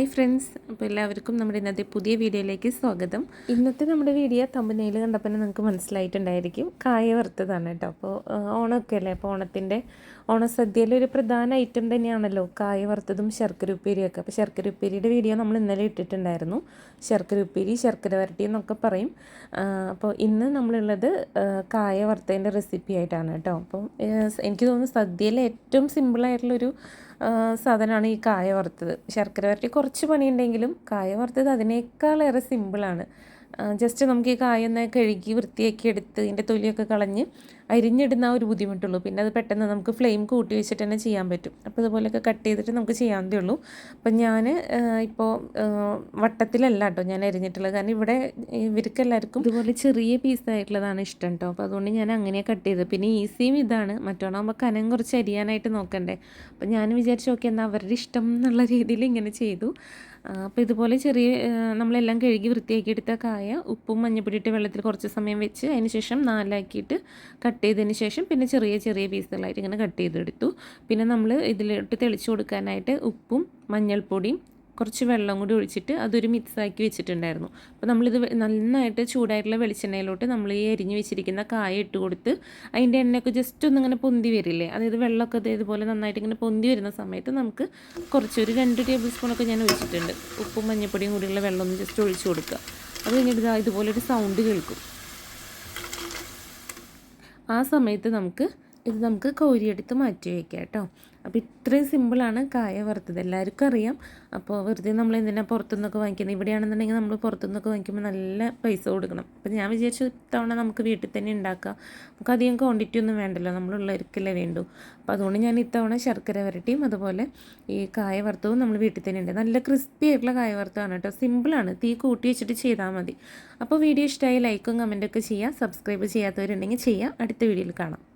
Hi friends. അപ്പോൾ എല്ലാവർക്കും നമ്മുടെ ഇന്നത്തെ പുതിയ വീഡിയോയിലേക്ക് സ്വാഗതം. ഇന്നത്തെ നമ്മുടെ വീഡിയോ തമ്പനയിൽ കണ്ടപ്പോൾ നിങ്ങൾക്ക് മനസ്സിലായിട്ടുണ്ടായിരിക്കും. കായ വറുത്തതാണ് കേട്ടോ. അപ്പോൾ ഓണമൊക്കെ അല്ലേ? അപ്പോൾ ഓണത്തിന്റെ ഓണസദ്യയിലെ ഒരു പ്രധാന ഐറ്റം തന്നെയാണല്ലോ കായ വറുത്തതും ശർക്കര ഉപ്പേരിയൊക്കെ അപ്പോൾ ശർക്കര ഉപ്പേരിയുടെ വീഡിയോ നമ്മൾ ഇന്നലെ ഇട്ടിട്ടുണ്ടായിരുന്നു. ശർക്കര ഉപ്പേരി ശർക്കര വരട്ടി എന്നൊക്കെ പറയും. അപ്പോൾ ഇന്ന് നമ്മളുള്ളത് കായ വറുത്തതിന്റെ റെസിപ്പി ആയിട്ടാണ് കേട്ടോ. അപ്പോൾ എനിക്ക് തോന്നുന്നു സദ്യയിലെ ഏറ്റവും സിമ്പിളായിട്ടുള്ളൊരു സാധനമാണ് ഈ കായ വറുത്തത്. ശർക്കര വരട്ടി കുറച്ച് പണിയുണ്ടെങ്കിലും കായ വറുത്തത് അതിനേക്കാളേറെ സിമ്പിളാണ് ജസ്റ്റ് നമുക്ക് ഈ കായൊന്ന് കഴുകി വൃത്തിയാക്കി എടുത്ത് ഇതിന്റെ തൊലിയൊക്കെ കളഞ്ഞ് അരിഞ്ഞിടുന്ന ആ ഒരു ബുദ്ധിമുട്ടുള്ളൂ. പിന്നെ അത് പെട്ടെന്ന് നമുക്ക് ഫ്ലെയിം കൂട്ടി വെച്ചിട്ട് തന്നെ ചെയ്യാൻ പറ്റും. അപ്പോൾ ഇതുപോലെയൊക്കെ കട്ട് ചെയ്തിട്ട് നമുക്ക് ചെയ്യാവുന്നതേ ഉള്ളൂ. അപ്പം ഞാൻ ഇപ്പോൾ വട്ടത്തിലല്ല കേട്ടോ ഞാൻ അരിഞ്ഞിട്ടുള്ളത്. കാരണം ഇവിടെ ഇവർക്ക് എല്ലാവർക്കും ഇതുപോലെ ചെറിയ പീസായിട്ടുള്ളതാണ് ഇഷ്ടം കേട്ടോ. അപ്പോൾ അതുകൊണ്ട് ഞാൻ അങ്ങനെയാണ് കട്ട് ചെയ്തത്. പിന്നെ ഈസിയും ഇതാണ്. മറ്റോണാകുമ്പോൾ കനം കുറച്ച് അരിയാനായിട്ട് നോക്കണ്ടേ. അപ്പം ഞാൻ വിചാരിച്ചു നോക്കി എന്നാൽ അവരുടെ ഇഷ്ടം എന്നുള്ള രീതിയിൽ ഇങ്ങനെ ചെയ്തു. അപ്പോൾ ഇതുപോലെ ചെറിയ നമ്മളെല്ലാം കഴുകി വൃത്തിയാക്കി എടുത്ത കായ ഉപ്പും മഞ്ഞപ്പൊടി ഇട്ട് വെള്ളത്തിൽ കുറച്ച് സമയം വെച്ച് അതിന് ശേഷം നാലാക്കിയിട്ട് കട്ട് ചെയ്തതിന് ശേഷം പിന്നെ ചെറിയ ചെറിയ പീസുകളായിട്ട് ഇങ്ങനെ കട്ട് ചെയ്തെടുത്തു. പിന്നെ നമ്മൾ ഇതിലോട്ട് തെളിച്ച് കൊടുക്കാനായിട്ട് ഉപ്പും മഞ്ഞൾപ്പൊടിയും കുറച്ച് വെള്ളം കൂടി ഒഴിച്ചിട്ട് അതൊരു മിക്സാക്കി വെച്ചിട്ടുണ്ടായിരുന്നു. അപ്പോൾ നമ്മളിത് നന്നായിട്ട് ചൂടായിട്ടുള്ള വെളിച്ചെണ്ണയിലോട്ട് നമ്മൾ ഈ എരിഞ്ഞ് വെച്ചിരിക്കുന്ന കായ ഇട്ട് കൊടുത്ത് അതിന്റെ എണ്ണയൊക്കെ ജസ്റ്റ് ഒന്ന് ഇങ്ങനെ പൊന്തി വരില്ലേ? അതായത് വെള്ളമൊക്കെ ഇതേപോലെ നന്നായിട്ട് ഇങ്ങനെ പൊന്തി വരുന്ന സമയത്ത് നമുക്ക് കുറച്ചൊരു രണ്ട് ടേബിൾ സ്പൂണൊക്കെ ഞാൻ ഒഴിച്ചിട്ടുണ്ട്. ഉപ്പും മഞ്ഞപ്പൊടിയും കൂടിയുള്ള വെള്ളം ഒന്ന് ജസ്റ്റ് ഒഴിച്ചു കൊടുക്കുക. അത് കഴിഞ്ഞിട്ട് ഇതുപോലൊരു സൗണ്ട് കേൾക്കും. ആ സമയത്ത് നമുക്ക് ഇത് നമുക്ക് കോരിയെടുത്ത് മാറ്റി വയ്ക്കാം കേട്ടോ. അപ്പോൾ ഇത്രയും സിമ്പിളാണ് കായ വറുത്തത്. എല്ലാവർക്കും അറിയാം. അപ്പോൾ വെറുതെ നമ്മൾ എന്തിനാ പുറത്തുനിന്നൊക്കെ വാങ്ങിക്കുന്നത്? ഇവിടെയാണെന്നുണ്ടെങ്കിൽ നമ്മൾ പുറത്തുനിന്നൊക്കെ വാങ്ങിക്കുമ്പോൾ നല്ല പൈസ കൊടുക്കണം. അപ്പോൾ ഞാൻ വിചാരിച്ചു ഇത്തവണ നമുക്ക് വീട്ടിൽ തന്നെ ഉണ്ടാക്കാം. നമുക്ക് അധികം ക്വാണ്ടിറ്റി ഒന്നും വേണ്ടല്ലോ. നമ്മളുള്ളവർക്കല്ലേ വേണ്ടൂ. അപ്പോൾ അതുകൊണ്ട് ഞാൻ ഇത്തവണ ശർക്കര വരട്ടിയും അതുപോലെ ഈ കായ വറുത്തവും നമ്മൾ വീട്ടിൽ തന്നെ ഉണ്ട്. നല്ല ക്രിസ്പി ആയിട്ടുള്ള കായ വറുത്തതാണ് കേട്ടോ. സിമ്പിളാണ് തീ കൂട്ടി വെച്ചിട്ട് ചെയ്താൽ മതി. അപ്പോൾ വീഡിയോ ഇഷ്ടമായി ലൈക്കും കമന്റൊക്കെ ചെയ്യുക. സബ്സ്ക്രൈബ് ചെയ്യാത്തവരുണ്ടെങ്കിൽ ചെയ്യാം അടുത്ത വീഡിയോയിൽ കാണാം.